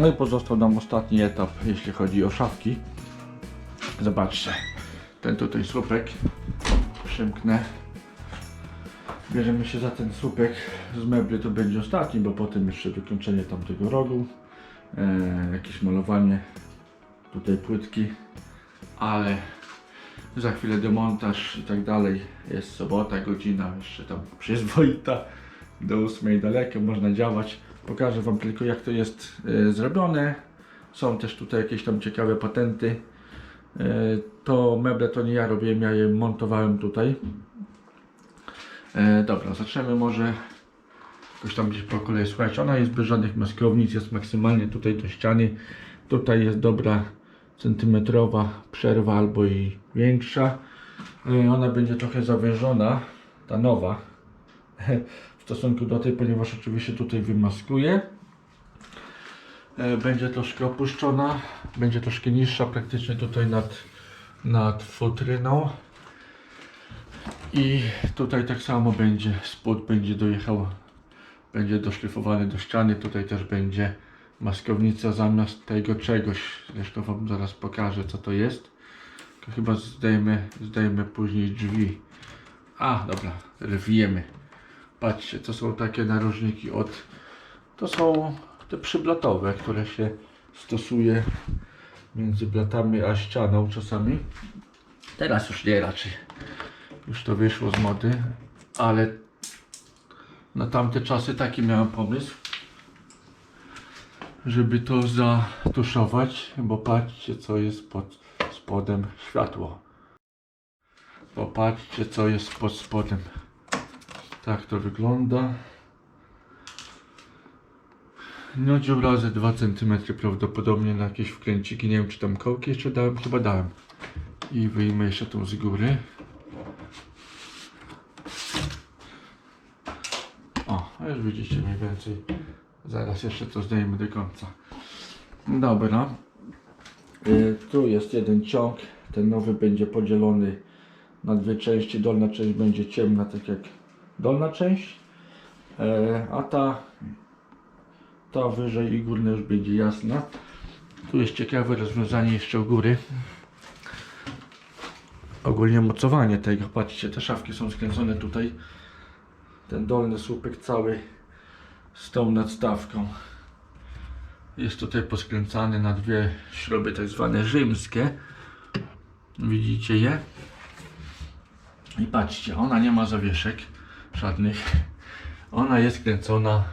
No i pozostał nam ostatni etap, jeśli chodzi o szafki. Zobaczcie, ten tutaj słupek przymknę. Bierzemy się za ten słupek z mebli, to będzie ostatni, bo potem jeszcze wykończenie tamtego rogu, e, jakieś malowanie tutaj płytki, ale za chwilę demontaż i tak dalej. Jest sobota, godzina jeszcze tam przyzwoita, do 8 daleko można działać. Pokażę Wam tylko jak to jest e, zrobione. Są też tutaj jakieś tam ciekawe patenty. E, to meble to nie ja robiłem, ja je montowałem tutaj. E, dobra, zaczniemy może jakoś tam gdzieś po kolei. Słuchajcie, ona jest bez żadnych maskownic, jest maksymalnie tutaj do ściany. Tutaj jest dobra centymetrowa przerwa albo i większa. Ona będzie trochę zawężona, ta nowa, w stosunku do tej, ponieważ oczywiście tutaj wymaskuje. E, Będzie troszkę opuszczona, będzie troszkę niższa, praktycznie tutaj nad, nad futryną. I tutaj tak samo będzie, spód będzie dojechał, będzie doszlifowany do ściany, tutaj też będzie maskownica zamiast tego czegoś, zresztą wam zaraz pokażę co to jest. To chyba zdejmę, zdejmę później drzwi. A, dobra, rwiemy. Patrzcie, to są takie narożniki od, to są te przyblotowe, które się stosuje między blatami a ścianą czasami. Teraz już nie raczej. Już to wyszło z mody, ale na tamte czasy taki miałem pomysł, żeby to zatuszować, bo patrzcie co jest pod spodem światło. Popatrzcie co jest pod spodem. Tak to wygląda. No dziura ze 2 cm prawdopodobnie na jakieś wkręciki. Nie wiem czy tam kołki jeszcze dałem, chyba dałem. I wyjmę jeszcze tą z góry. O, a już widzicie mniej więcej. Zaraz jeszcze to zdejmę do końca. Dobra. Y, tu jest jeden ciąg. Ten nowy będzie podzielony na dwie części. Dolna część będzie ciemna, tak jak dolna część. E, a ta, ta wyżej i górna już będzie jasna. Tu jest ciekawe rozwiązanie jeszcze u góry. Ogólnie mocowanie tego. Patrzcie, te szafki są skręcone tutaj. Ten dolny słupek cały z tą nadstawką. Jest tutaj poskręcany na dwie śruby tak zwane rzymskie. Widzicie je? I patrzcie, ona nie ma zawieszek żadnych. Ona jest kręcona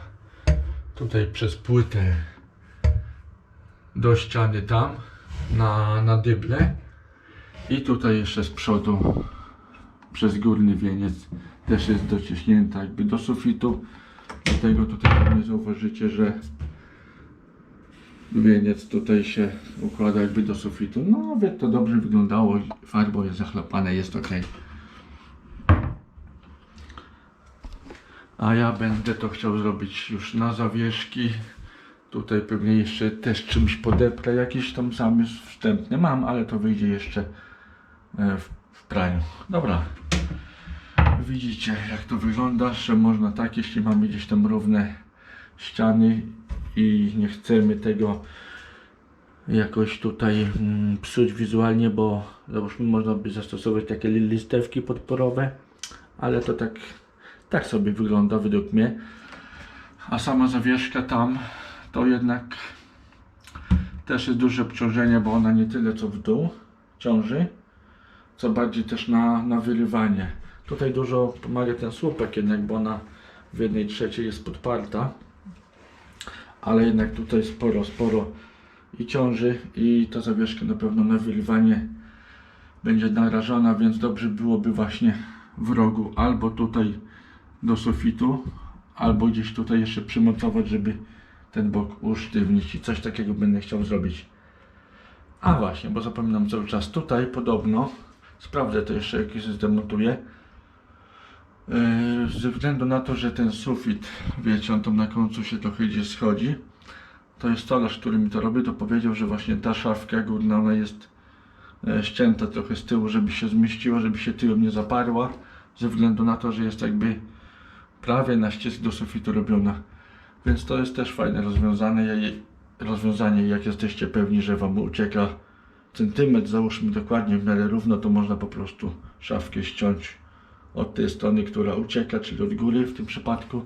tutaj przez płytę do ściany tam na, na dyble i tutaj jeszcze z przodu przez górny wieniec też jest dociśnięta jakby do sufitu. Dlatego tutaj pewnie zauważycie, że wieniec tutaj się układa jakby do sufitu. No więc to dobrze wyglądało, farbą jest zachlapane, jest ok. A ja będę to chciał zrobić już na zawieszki. Tutaj pewnie jeszcze też czymś podeprę, jakiś tam zamysł wstępny mam, ale to wyjdzie jeszcze e, w, w praniu. Dobra. Widzicie jak to wygląda, że można tak, jeśli mamy gdzieś tam równe ściany i nie chcemy tego jakoś tutaj mm, psuć wizualnie, bo załóżmy można by zastosować takie li- listewki podporowe, ale to tak, tak sobie wygląda według mnie. A sama zawieszka tam to jednak też jest duże obciążenie, bo ona nie tyle co w dół ciąży, co bardziej też na, na wyrywanie. Tutaj dużo pomaga ten słupek jednak, bo ona w jednej trzeciej jest podparta, ale jednak tutaj sporo, sporo i ciąży i ta zawieszka na pewno na wyrywanie będzie narażona, więc dobrze byłoby właśnie w rogu albo tutaj do sufitu, albo gdzieś tutaj jeszcze przymocować, żeby ten bok usztywnić i coś takiego będę chciał zrobić. A właśnie, bo zapominam cały czas, tutaj podobno, sprawdzę to jeszcze jak się zdemontuję, Yy, ze względu na to, że ten sufit, wiecie, on tam na końcu się trochę gdzieś schodzi, to jest stolarz, który mi to robi, to powiedział, że właśnie ta szafka górna, ona jest e, ścięta trochę z tyłu, żeby się zmieściła, żeby się tyłem nie zaparła, ze względu na to, że jest jakby prawie na ścisk do sufitu robiona. Więc to jest też fajne je, rozwiązanie, jak jesteście pewni, że Wam ucieka centymetr, załóżmy dokładnie w miarę równo, to można po prostu szafkę ściąć od tej strony, która ucieka, czyli od góry w tym przypadku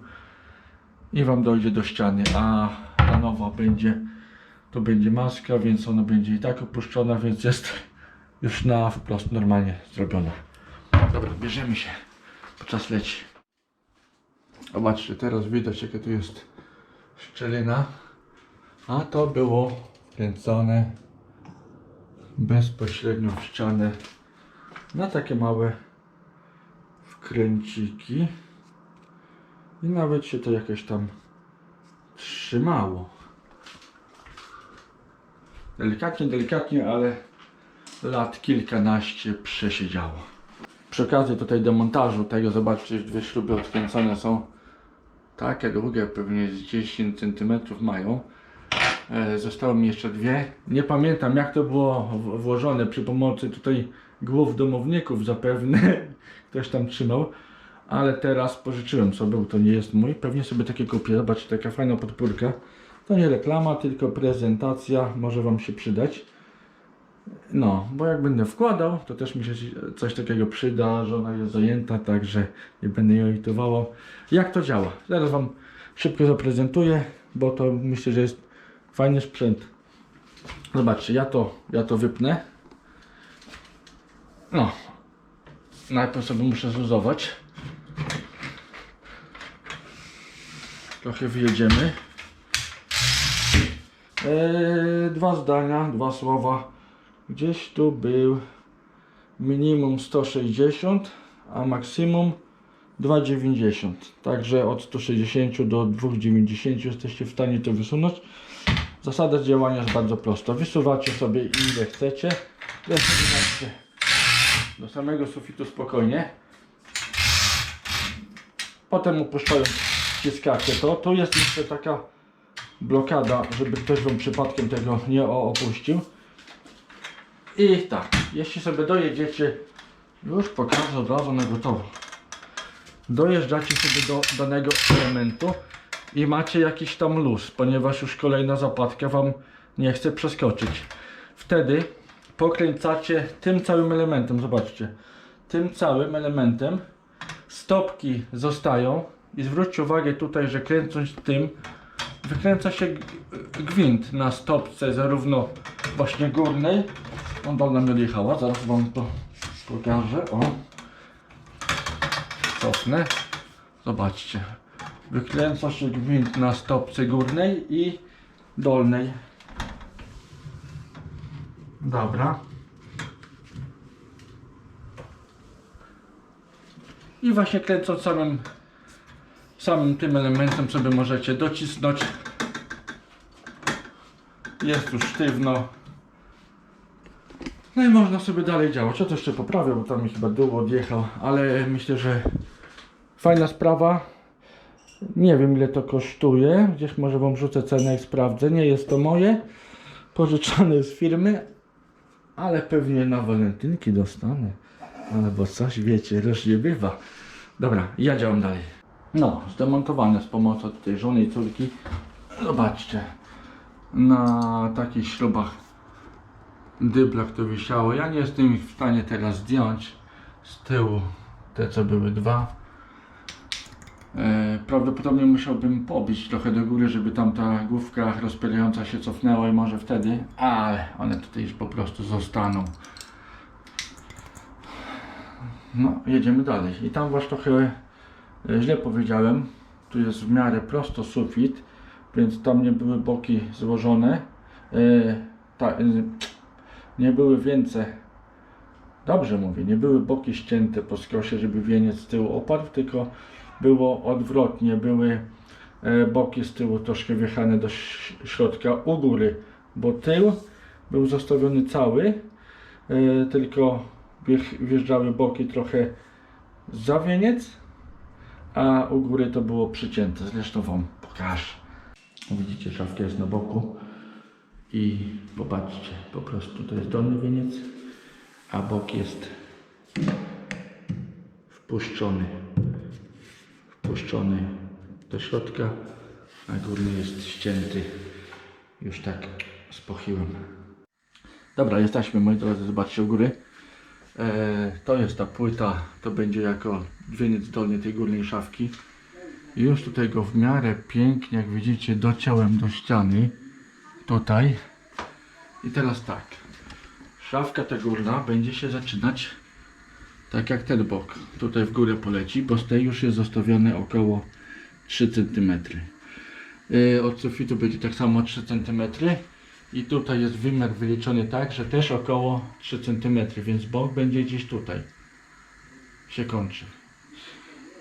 i Wam dojdzie do ściany, a ta nowa będzie, to będzie maska, więc ona będzie i tak opuszczona, więc jest już na wprost normalnie zrobiona. Dobra, bierzemy się, bo czas leci. Zobaczcie, teraz widać jaka tu jest szczelina, a to było wkręcone bezpośrednio w ścianę na takie małe wkręciki i nawet się to jakoś tam trzymało. Delikatnie, delikatnie, ale lat kilkanaście przesiedziało. Przy okazji tutaj demontażu tego, zobaczcie, dwie śruby odkręcone są takie długie, pewnie z 10 cm mają. E, Zostały mi jeszcze dwie. Nie pamiętam jak to było włożone przy pomocy tutaj głów domowników zapewne. Ktoś tam trzymał. Ale teraz pożyczyłem co był, to nie jest mój. Pewnie sobie takie kupię. Zobaczcie, taka fajna podpórka. To nie reklama, tylko prezentacja. Może Wam się przydać. No, bo jak będę wkładał, to też mi się coś takiego przyda, że ona jest zajęta, także nie będę jej edytował. Jak to działa? Zaraz Wam szybko zaprezentuję, bo to myślę, że jest fajny sprzęt. Zobaczcie, ja to, ja to wypnę. No, najpierw sobie muszę zluzować. Trochę wyjedziemy. Eee, dwa zdania, dwa słowa. Gdzieś tu był minimum 160, a maksimum 2,90. Także od 160 do 2,90 jesteście w stanie to wysunąć. Zasada działania jest bardzo prosta. Wysuwacie sobie ile chcecie. Zobaczcie, do samego sufitu spokojnie. Potem upuszczając wciskacie to. Tu jest jeszcze taka blokada, żeby ktoś wam przypadkiem tego nie opuścił. I tak, jeśli sobie dojedziecie, już pokażę od razu na gotowo. Dojeżdżacie sobie do danego elementu i macie jakiś tam luz, ponieważ już kolejna zapadka Wam nie chce przeskoczyć. Wtedy pokręcacie tym całym elementem, zobaczcie, tym całym elementem stopki zostają i zwróćcie uwagę tutaj, że kręcąc tym wykręca się gwint na stopce zarówno właśnie górnej, on dolna mi odjechała, zaraz Wam to pokażę, o cofnę, zobaczcie, wykręca się gwint na stopce górnej i dolnej. Dobra. I właśnie kręcąc samym, samym tym elementem sobie możecie docisnąć. Jest już sztywno. No i można sobie dalej działać. Ja to jeszcze poprawię, bo tam mi chyba dół odjechał, ale myślę, że fajna sprawa. Nie wiem ile to kosztuje. Gdzieś może wam rzucę cenę i sprawdzę. Nie jest to moje. Pożyczone z firmy. Ale pewnie na walentynki dostanę. Albo coś, wiecie, różnie bywa. Dobra, ja działam dalej. No, zdemontowane z pomocą tutaj żony i córki. Zobaczcie. Na takich śrubach dyblach to wisiało. Ja nie jestem ich w stanie teraz zdjąć z tyłu te co były dwa. E, prawdopodobnie musiałbym pobić trochę do góry, żeby tam ta główka rozpylająca się cofnęła i może wtedy, ale one tutaj już po prostu zostaną. No, jedziemy dalej. I tam właśnie trochę e, źle powiedziałem. Tu jest w miarę prosto sufit, więc tam nie były boki złożone. E, ta, nie były więcej. Dobrze mówię, nie były boki ścięte po skosie, żeby wieniec z tyłu opadł, tylko było odwrotnie. Były e, boki z tyłu troszkę wjechane do środka u góry, bo tył był zostawiony cały, e, tylko wjeżdżały boki trochę za wieniec, a u góry to było przycięte. Zresztą Wam pokażę. Widzicie, szafka jest na boku i popatrzcie, po prostu to jest dolny wieniec, a bok jest wpuszczony, wpuszczony do środka, a górny jest ścięty już tak z pochyłem. Dobra, jesteśmy moi drodzy, zobaczcie u góry. E, to jest ta płyta, to będzie jako wieniec dolny tej górnej szafki. Już tutaj go w miarę pięknie, jak widzicie, dociąłem do ściany. Tutaj. I teraz tak. Szafka ta górna będzie się zaczynać tak jak ten bok. Tutaj w górę poleci, bo z tej już jest zostawione około 3 cm. Yy, od sufitu będzie tak samo 3 cm. I tutaj jest wymiar wyliczony tak, że też około 3 cm, więc bok będzie gdzieś tutaj się kończy.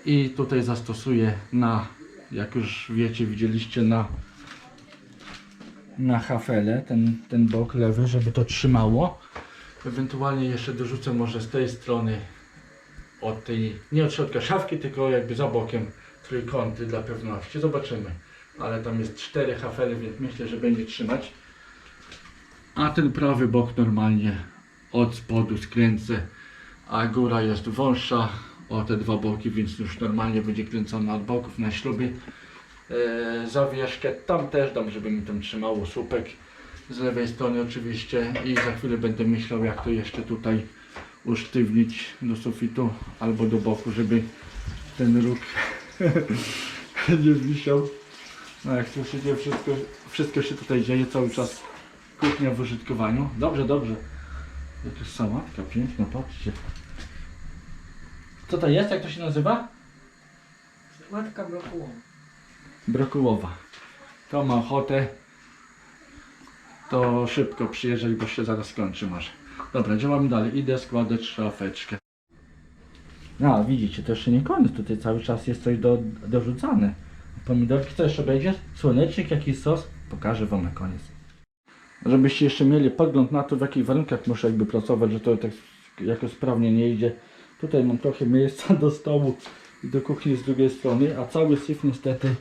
I tutaj zastosuję na, jak już wiecie, widzieliście na na hafelę, ten, ten bok lewy, żeby to trzymało. Ewentualnie jeszcze dorzucę może z tej strony od tej, nie od środka szafki, tylko jakby za bokiem trójkąty dla pewności. Zobaczymy. Ale tam jest cztery hafele, więc myślę, że będzie trzymać. A ten prawy bok normalnie od spodu skręcę, a góra jest wąższa o te dwa boki, więc już normalnie będzie kręcona od boków na ślubie. E, zawieszkę tam też dam, żeby mi tam trzymało słupek z lewej strony oczywiście i za chwilę będę myślał jak to jeszcze tutaj usztywnić do sufitu albo do boku, żeby ten róg nie wisiał. No jak słyszycie wszystko, wszystko się tutaj dzieje cały czas kuchnia w użytkowaniu. Dobrze, dobrze. Jakaś sałatka piękna, patrzcie. Co to jest? Jak to się nazywa? Matka blokuła. Brokułowa. To ma ochotę, to szybko przyjeżdżaj, bo się zaraz skończy może. Dobra, działamy dalej. Idę składać szafeczkę. No, widzicie, to jeszcze nie koniec. Tutaj cały czas jest coś do, dorzucane. Pomidorki, co jeszcze będzie? Słonecznik, jakiś sos? Pokażę Wam na koniec. Żebyście jeszcze mieli pogląd na to, w jakich warunkach muszę jakby pracować, że to tak jakoś sprawnie nie idzie. Tutaj mam trochę miejsca do stołu i do kuchni z drugiej strony, a cały syf niestety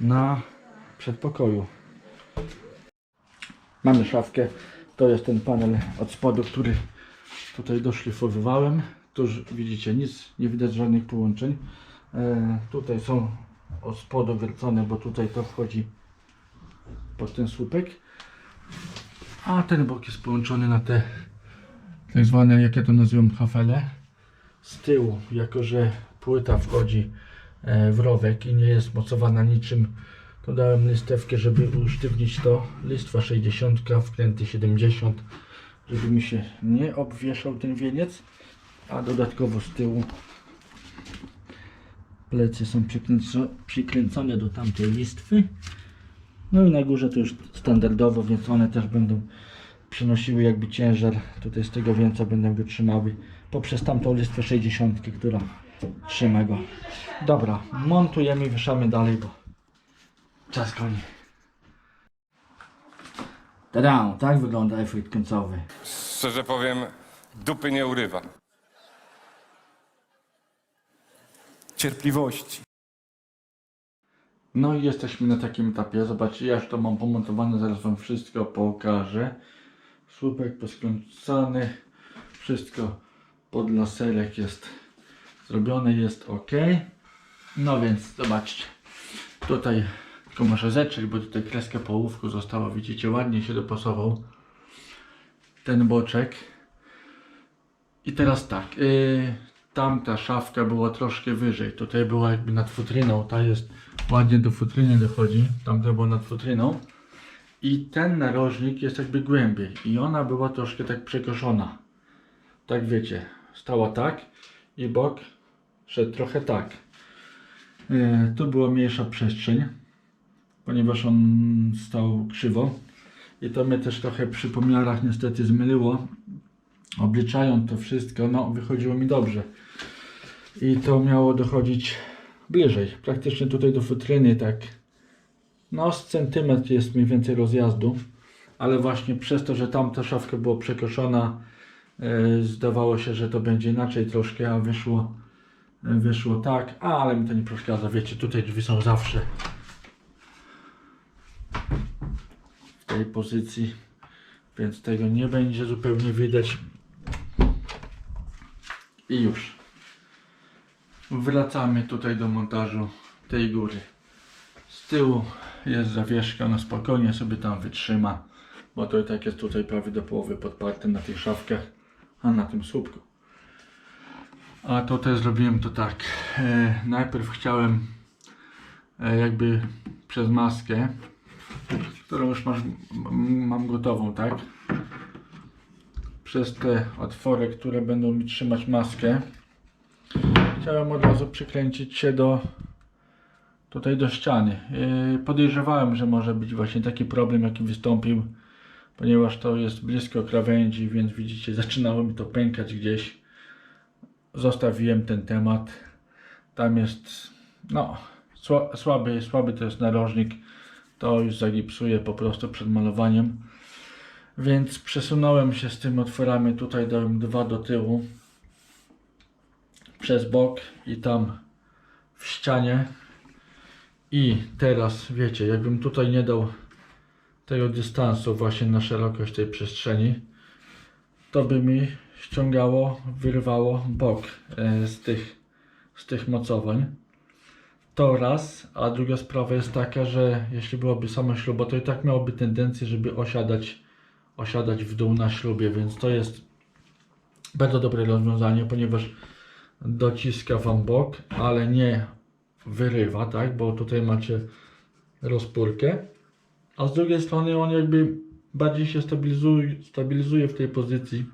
na przedpokoju. Mamy szafkę. To jest ten panel od spodu, który tutaj doszlifowywałem. Tu widzicie nic, nie widać żadnych połączeń. E, tutaj są od spodu wiercone, bo tutaj to wchodzi pod ten słupek. A ten bok jest połączony na te tak zwane, jak ja to nazywam, hafele. Z tyłu, jako że płyta wchodzi e, w rowek i nie jest mocowana niczym, to dałem listewkę, żeby usztywnić to. Listwa 60, wkręty 70, żeby mi się nie obwieszał ten wieniec. A dodatkowo z tyłu plecy są przykręco- przykręcone do tamtej listwy. No i na górze to już standardowo, więc one też będą przenosiły jakby ciężar. Tutaj z tego więcej będą go trzymały poprzez tamtą listwę 60, która trzyma go. Dobra, montujemy i wieszamy dalej, bo czas koni. Tada, tak wygląda efekt końcowy. Szczerze powiem, dupy nie urywa. cierpliwości. No i jesteśmy na takim etapie. Zobaczcie, ja już to mam pomontowane, zaraz Wam wszystko pokażę. Słupek poskręcany, wszystko pod laserek jest zrobione, jest ok. No więc zobaczcie, tutaj tylko muszę zetrzeć, bo tutaj kreskę połówku została, widzicie, ładnie się dopasował ten boczek. I teraz tak, yy, tamta szafka była troszkę wyżej, tutaj była jakby nad futryną, ta jest ładnie do futryny dochodzi, tamta była nad futryną. I ten narożnik jest jakby głębiej i ona była troszkę tak przekoszona. Tak wiecie, stała tak i bok szedł trochę tak. Yy, tu była mniejsza przestrzeń, ponieważ on stał krzywo. I to mnie też trochę przy pomiarach niestety zmyliło. Obliczając to wszystko, no wychodziło mi dobrze. I to miało dochodzić bliżej, praktycznie tutaj do futryny, tak. No, z centymetr jest mniej więcej rozjazdu, ale właśnie przez to, że tamta szafka była przekoszona, e, zdawało się, że to będzie inaczej troszkę, a wyszło, e, wyszło tak, ale mi to nie przeszkadza, wiecie, tutaj drzwi są zawsze w tej pozycji, więc tego nie będzie zupełnie widać. I już. Wracamy tutaj do montażu tej góry. Z tyłu jest zawieszka, ona spokojnie sobie tam wytrzyma, bo to i tak jest tutaj prawie do połowy podparte na tych szafkach, a na tym słupku. A tutaj zrobiłem to tak. E, najpierw chciałem e, jakby przez maskę, którą już masz, mam gotową, tak? Przez te otwory, które będą mi trzymać maskę, chciałem od razu przykręcić się do tutaj do ściany. Yy, Podejrzewałem, że może być właśnie taki problem, jaki wystąpił, ponieważ to jest blisko krawędzi, więc widzicie, zaczynało mi to pękać gdzieś. Zostawiłem ten temat. Tam jest, no, sła- słaby, słaby to jest narożnik. To już zagipsuję po prostu przed malowaniem. Więc przesunąłem się z tymi otworami. Tutaj dałem dwa do tyłu. Przez bok i tam w ścianie. I teraz wiecie, jakbym tutaj nie dał tego dystansu właśnie na szerokość tej przestrzeni, to by mi ściągało, wyrwało bok e, z tych, z tych mocowań. To raz, a druga sprawa jest taka, że jeśli byłoby samo śruba, to i tak miałoby tendencję, żeby osiadać, osiadać w dół na śrubie, więc to jest bardzo dobre rozwiązanie, ponieważ dociska Wam bok, ale nie wyrywa, tak, bo tutaj macie rozpórkę, a z drugiej strony on jakby bardziej się stabilizuje, stabilizuje w tej pozycji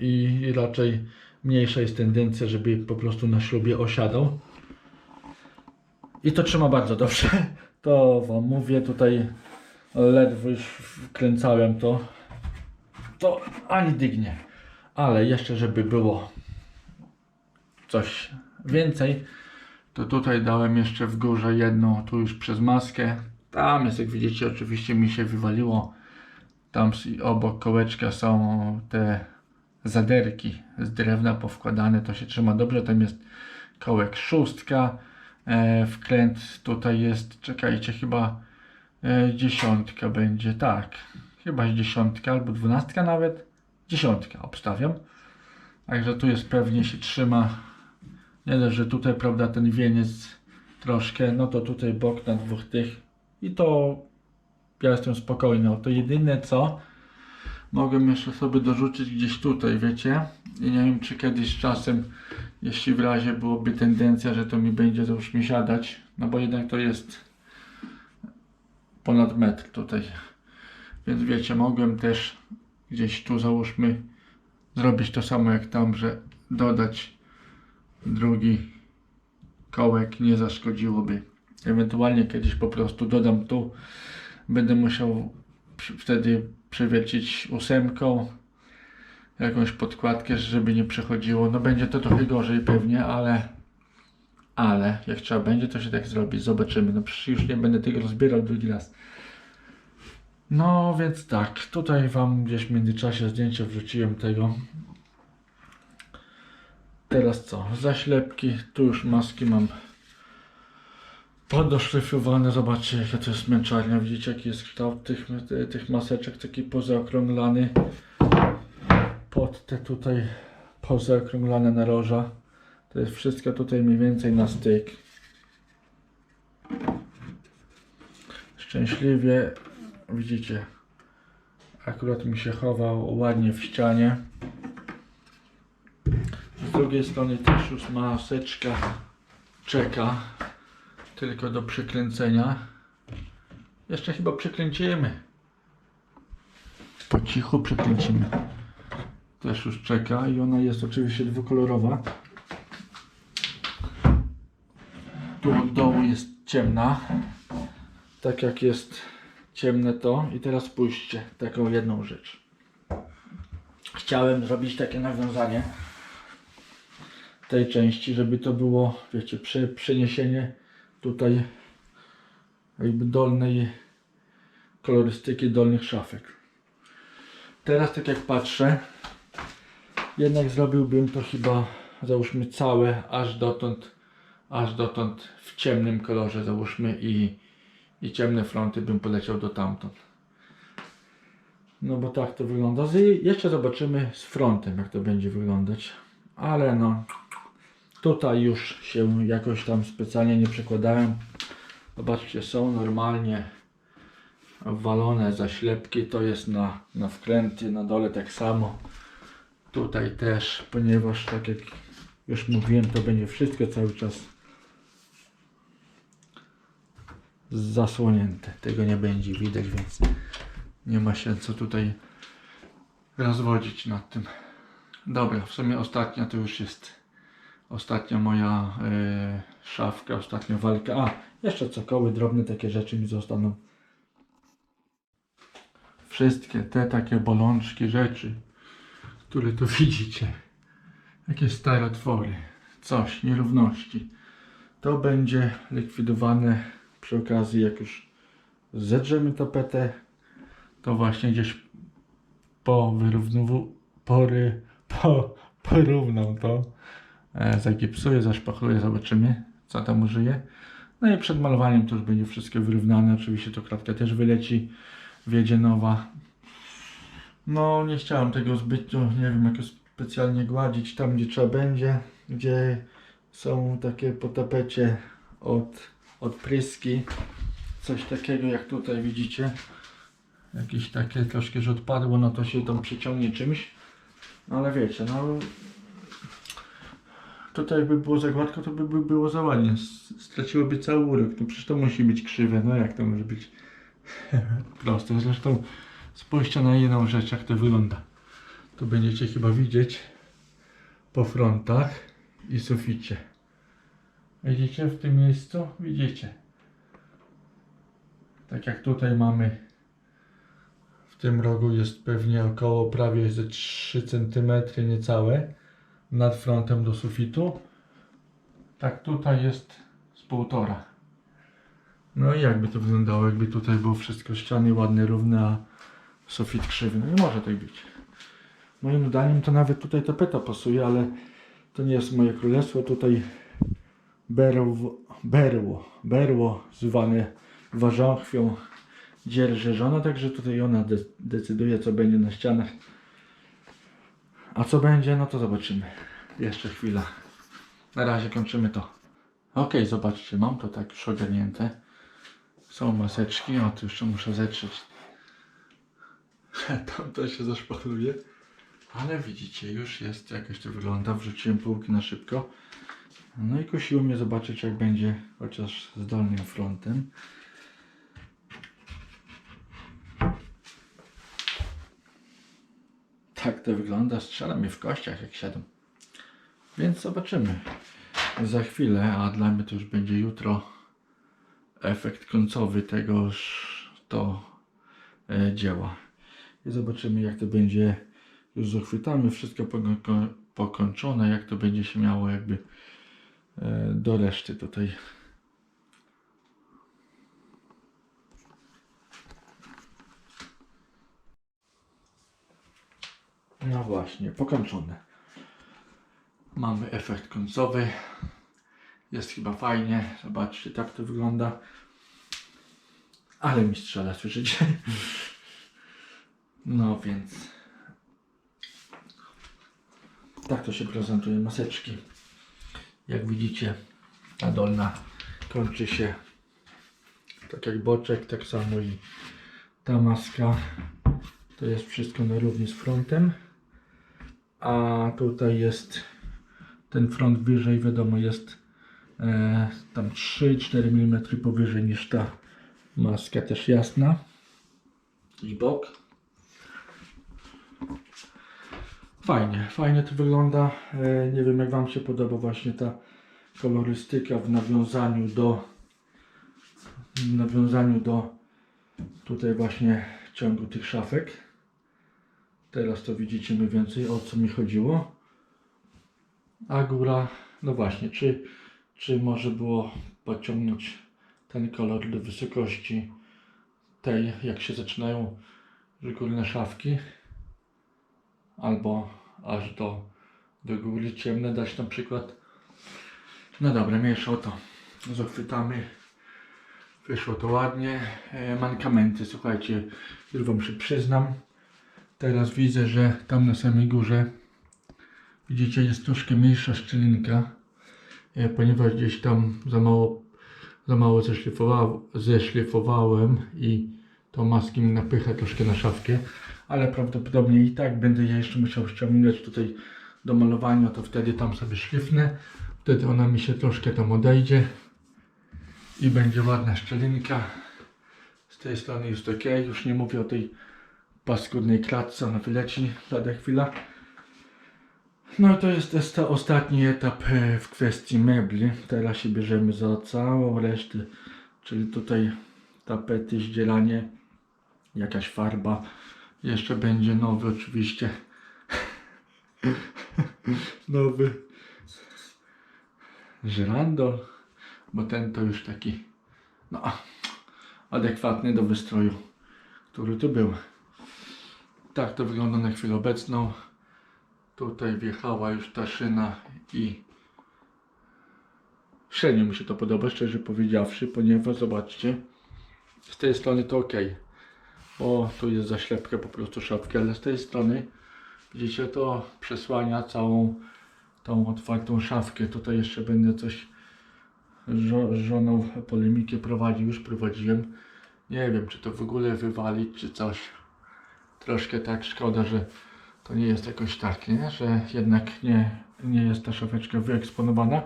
i, i raczej mniejsza jest tendencja, żeby po prostu na śrubie osiadał. I to trzyma bardzo dobrze. To wam mówię, tutaj ledwo już wkręcałem to. To ani dygnie. Ale jeszcze, żeby było coś więcej, to tutaj dałem jeszcze w górze jedną, tu już przez maskę. Tam jest, jak widzicie, oczywiście mi się wywaliło. Tam obok kołeczka są te zaderki z drewna powkładane, to się trzyma dobrze. Tam jest kołek szóstka, e, wkręt tutaj jest, czekajcie, chyba e, dziesiątka będzie, tak, chyba dziesiątka albo dwunastka nawet, dziesiątka obstawiam. Także tu jest pewnie się trzyma, nie dość, że tutaj prawda ten wieniec troszkę, no to tutaj bok na dwóch tych i to ja jestem spokojny, o to jedyne co mogę jeszcze sobie dorzucić gdzieś tutaj, wiecie? I nie wiem, czy kiedyś czasem, jeśli w razie byłoby tendencja, że to mi będzie to już mi siadać, no bo jednak to jest ponad metr tutaj. Więc wiecie, mogłem też gdzieś tu załóżmy zrobić to samo jak tam, że dodać drugi kołek nie zaszkodziłoby. Ewentualnie kiedyś po prostu dodam tu, będę musiał wtedy przewiercić ósemką jakąś podkładkę, żeby nie przechodziło. No będzie to trochę gorzej pewnie, ale ale jak trzeba będzie, to się tak zrobi. Zobaczymy. No przecież już nie będę tego rozbierał drugi raz. No więc tak, tutaj wam gdzieś w międzyczasie zdjęcia wrzuciłem tego. Teraz co? Zaślepki. Tu już maski mam podoszlifowane. Zobaczcie jaka to jest męczarnia. Widzicie jaki jest kształt tych, tych maseczek. Taki pozaokrąglany. Pod te tutaj pozaokrąglane naroża. To jest wszystko tutaj mniej więcej na styk. Szczęśliwie widzicie akurat mi się chował ładnie w ścianie. Z drugiej strony też już maseczka czeka tylko do przykręcenia. Jeszcze chyba przykręcimy. Po cichu przykręcimy. Też już czeka i ona jest oczywiście dwukolorowa. Tu od dołu jest ciemna. Tak jak jest ciemne to. I teraz spójrzcie taką jedną rzecz. Chciałem zrobić takie nawiązanie tej części, żeby to było, wiecie, prze, przeniesienie tutaj jakby dolnej kolorystyki dolnych szafek. Teraz tak jak patrzę, jednak zrobiłbym to chyba załóżmy całe aż dotąd aż dotąd w ciemnym kolorze załóżmy i, i ciemne fronty bym poleciał do tamtąd. No bo tak to wygląda. Z- Jeszcze zobaczymy z frontem jak to będzie wyglądać. Ale no tutaj już się jakoś tam specjalnie nie przekładałem. Zobaczcie, są normalnie walone zaślepki, to jest na, na wkręty, na dole tak samo. Tutaj też, ponieważ tak jak już mówiłem, to będzie wszystko cały czas zasłonięte. Tego nie będzie widać, więc nie ma się co tutaj rozwodzić nad tym. Dobra, w sumie ostatnia to już jest ostatnia moja e, szafka, ostatnia walka. A, jeszcze cokoły, drobne takie rzeczy mi zostaną. Wszystkie te takie bolączki rzeczy, które tu widzicie. Jakieś stare otwory, coś, nierówności. To będzie likwidowane przy okazji, jak już zedrzemy tapetę, to właśnie gdzieś po wyrównu, pory, po, porównam to, zagipsuję, zaszpachluję, zobaczymy co tam użyję. No i przed malowaniem to już będzie wszystko wyrównane, oczywiście to kratka też wyleci, wiedzie nowa. No nie chciałem tego zbytnio, nie wiem, jakoś specjalnie gładzić tam gdzie trzeba będzie, gdzie są takie po tapecie od, odpryski, coś takiego jak tutaj widzicie jakieś takie troszkę, że odpadło, no to się tam przyciągnie czymś. No ale wiecie, no tutaj jakby było za gładko, to by by było za ładnie. Straciłoby cały urok. No przecież to musi być krzywe, no jak to może być proste. Zresztą spójrzcie na jedną rzecz, jak to wygląda. To będziecie chyba widzieć po frontach i suficie. Widzicie w tym miejscu? Widzicie. Tak jak tutaj mamy w tym rogu jest pewnie około prawie ze 3 cm niecałe nad frontem do sufitu. Tak tutaj jest z półtora. No i jakby to wyglądało, jakby tutaj było wszystko ściany ładne, równe, a sufit krzywy. No nie może tak być. Moim zdaniem to nawet tutaj tapeta pasuje, ale to nie jest moje królestwo. Tutaj berło, berło, berło zwane warząchwią dzierży żona, także tutaj ona de- decyduje co będzie na ścianach. A co będzie, no to zobaczymy. Jeszcze chwila. Na razie kończymy to. Ok, zobaczcie, mam to tak już ogarnięte. Są maseczki, o tu jeszcze muszę zetrzeć. Tam to się zaszpachluje. Ale widzicie, już jest, jakoś to wygląda. Wrzuciłem półki na szybko. No i kusiło mnie zobaczyć jak będzie chociaż z dolnym frontem. Tak to wygląda. Strzela mnie w kościach jak siadam. Więc zobaczymy. Za chwilę, a dla mnie to już będzie jutro efekt końcowy tegoż to e, dzieła. I zobaczymy jak to będzie już zachwytamy, wszystko poko- ko- pokończone, jak to będzie się miało jakby e, do reszty tutaj. No właśnie, pokończone. Mamy efekt końcowy. Jest chyba fajnie. Zobaczcie, tak to wygląda. Ale mi strzela, słyszycie? No więc. Tak to się prezentuje maseczki. Jak widzicie, ta dolna kończy się tak jak boczek, tak samo i ta maska. To jest wszystko na równi z frontem. A tutaj jest ten front wyżej, wiadomo, jest e, tam 3-4 mm powyżej niż ta maska, też jasna. I bok. Fajnie, fajnie to wygląda. E, nie wiem jak Wam się podoba właśnie ta kolorystyka w nawiązaniu do w nawiązaniu do tutaj właśnie ciągu tych szafek. Teraz to widzicie mniej więcej o co mi chodziło. A góra, no właśnie, czy, czy może było pociągnąć ten kolor do wysokości tej, jak się zaczynają górne szafki, albo aż do, do góry ciemne dać na przykład. No dobra, mniejsza o to. Zachwytamy. Wyszło to ładnie. E, mankamenty, słuchajcie, już Wam się przyznam. Teraz widzę, że tam na samej górze widzicie jest troszkę mniejsza szczelinka, e, ponieważ gdzieś tam za mało za mało zeszlifowa- zeszlifowałem i to maski mi napycha troszkę na szafkę, ale prawdopodobnie i tak będę je jeszcze musiał ściągnąć tutaj do malowania, to wtedy tam sobie szlifnę, wtedy ona mi się troszkę tam odejdzie i będzie ładna szczelinka. Z tej strony jest ok, już nie mówię o tej paskudnej klatce, ona wyleci lada chwila. No to jest jest to ostatni etap e, w kwestii mebli. Teraz się bierzemy za całą resztę, czyli tutaj tapety, zdzielanie, jakaś farba. Jeszcze będzie nowy oczywiście. nowy żyrandol, bo ten to już taki no adekwatny do wystroju, który tu był. Tak to wygląda na chwilę obecną. Tutaj wjechała już ta szyna i średnio mi się to podoba, szczerze powiedziawszy, ponieważ zobaczcie, z tej strony to ok, bo tu jest zaślepka po prostu szafki, ale z tej strony widzicie to przesłania całą tą otwartą szafkę. Tutaj jeszcze będę coś żoną polemikę prowadził, już prowadziłem. Nie wiem, czy to w ogóle wywalić, czy coś. Troszkę tak szkoda, że to nie jest jakoś tak, nie? że jednak nie, nie jest ta szafeczka wyeksponowana.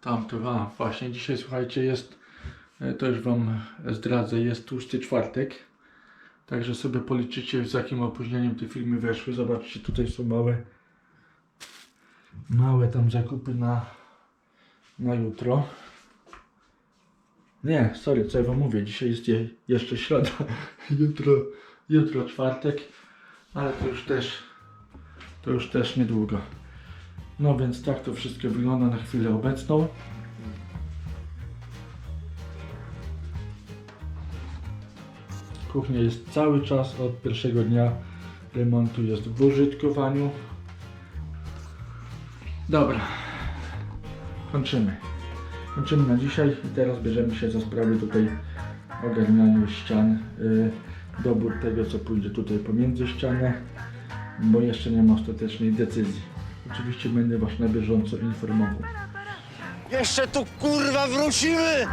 Tam to, właśnie dzisiaj słuchajcie jest, e, to już Wam zdradzę, jest tłusty czwartek. Także sobie policzycie z jakim opóźnieniem te filmy weszły. Zobaczcie, tutaj są małe, małe tam zakupy na, na jutro. Nie, sorry, co ja Wam mówię, dzisiaj jest je, jeszcze środa, jutro, jutro czwartek. Ale to już też, to już też niedługo. No więc tak to wszystko wygląda na chwilę obecną. Kuchnia jest cały czas od pierwszego dnia remontu jest w użytkowaniu. Dobra, kończymy. Kończymy na dzisiaj i teraz bierzemy się za sprawy tutaj ogarniania ścian. y, dobór tego, co pójdzie tutaj pomiędzy ścianę, bo jeszcze nie ma ostatecznej decyzji. Oczywiście będę Was na bieżąco informował. Jeszcze tu kurwa wrócimy!